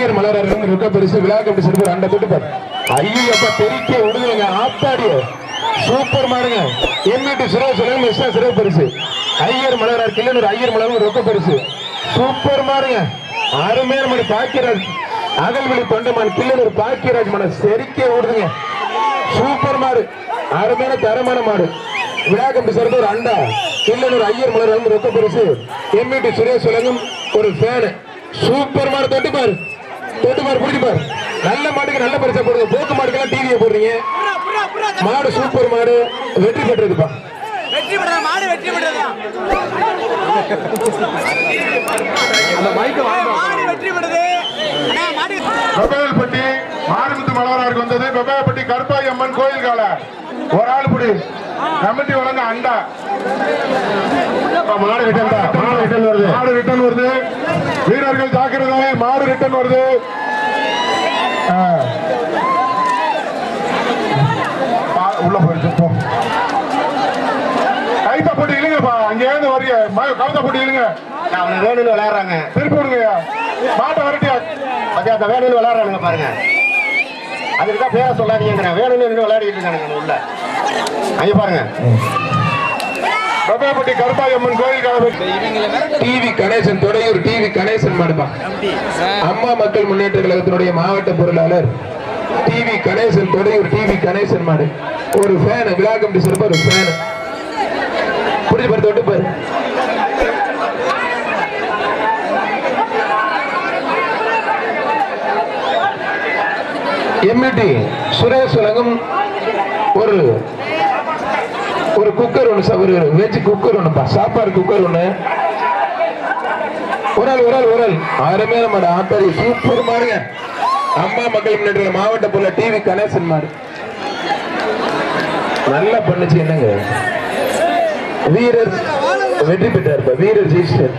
ஐயர் மலரர்களும் இருக்க பெருசு விழா கம்பி சிறப்பு ரெண்ட தொட்டு பாரு. அப்ப தெறிக்க விடுதுங்க ஆத்தாடிய. சூப்பர் மாருங்க எம்மிட்டு சிறப்பு சொல்லுங்க மிஸ்டா சிறப்பு பரிசு. ஐயர் மலரார் கிள்ளனூர் ஐயர் மலரும் ரொக்க பரிசு. சூப்பர் மாருங்க அருமையான மணி பாக்கியராஜ். அகல்வெளி தொண்டமான் கிள்ளனூர் பாக்கியராஜ் மன செருக்கே ஓடுதுங்க சூப்பர் மாடு. அருமையான தரமான மாடு. விழாக்கம்பி சிறப்பு ஒரு அண்டா. கிள்ளனூர் ஐயர் மலரும் ரொக்க பரிசு. எம்மிட்டு சுரேஷ் உலகம் ஒரு ஃபேனு சூப்பர் மாடு தொட்டு பாரு. தொட்டு பாரு பிடிச்சு பாரு. நல்ல மாட்டுக்கு நல்ல பரிசா போடுங்க. போக்கு மாடுக்கெல்லாம் டிவியை போடுறீங்க. மாடு சூப்பர் மாடு. வெற்றி பெற்றதுப்பா. வெற்றி பெறா மாடு வெற்றி பெற்றதா? மாடு வெற்றி பெறுது. அண்ணா, மாடு வெப்பையல்பட்டி மாரிமுத்து மலவராருக்கு வந்தது. வெப்பையப்பட்டி கருப்பாய் அம்மன் கோயில் கால. ஒரு ஆள் புடி. கமிட்டி வழங்க அண்டா. மாடு ரிட்டர்ன் மாடு ரிட்டர்ன் வருது. மாடு ரிட்டர்ன் வருது. வீரர்கள் ஜாக்கிரதை மாடு ரிட்டர்ன் வருது. ஆ. பா- உள்ள போயிடுச்சு போ. கைத்த போட்டு இழுங்கப்பா. அங்க இருந்து வரீங்க கழுத்த போட்டு இழுங்க. அவனுக்கு வேணும்னு விளையாடுறாங்க. திருப்பி விடுங்கய்யா. மாட்டை வரட்டியா. பஞ்சாயத்தை வேணும்னு விளையாடுறானுங்க பாருங்க. அதுக்கு தான் பேர சொல்லாதீங்கிறேன் வேணும்னு விளையாடிட்டு இருக்கானுங்க உள்ள அங்க பாருங்க. வெப்பையப்பட்டி கருப்பாயம்மன் கோயில் டிவி கணேசன் தொடையூர் டிவி கணேசன் மாடுமா அம்மா மக்கள் முன்னேற்ற கழகத்தினுடைய மாவட்ட பொருளாளர் டிவி கணேசன் தொடையூர் டிவி கணேசன் மாடு. ஒரு ஃபேன் விழா கமிட்டி சிறப்பு ஒரு ஃபேன் புரிஞ்சு பாரு தொட்டு பாரு. எம்இடி சுரேஷ் உலகம் ஒரு ஒரு குக்கர் ஒன்று ஒரு வெஜ் குக்கர் ஒன்றுப்பா சாப்பாடு குக்கர் ஒன்று ஒரு ஆள் ஒரு ஆள் ஒரு ஆள். அருமையான சூப்பர் மாடுங்க. அம்மா மக்கள் முன்னேற்ற மாவட்ட போல டிவி கனெக்ஷன் மாறு நல்லா பண்ணுச்சு என்னங்க? வீரர் வெற்றி பெற்றார் வீரர் ஜெயிச்சிட்டார்.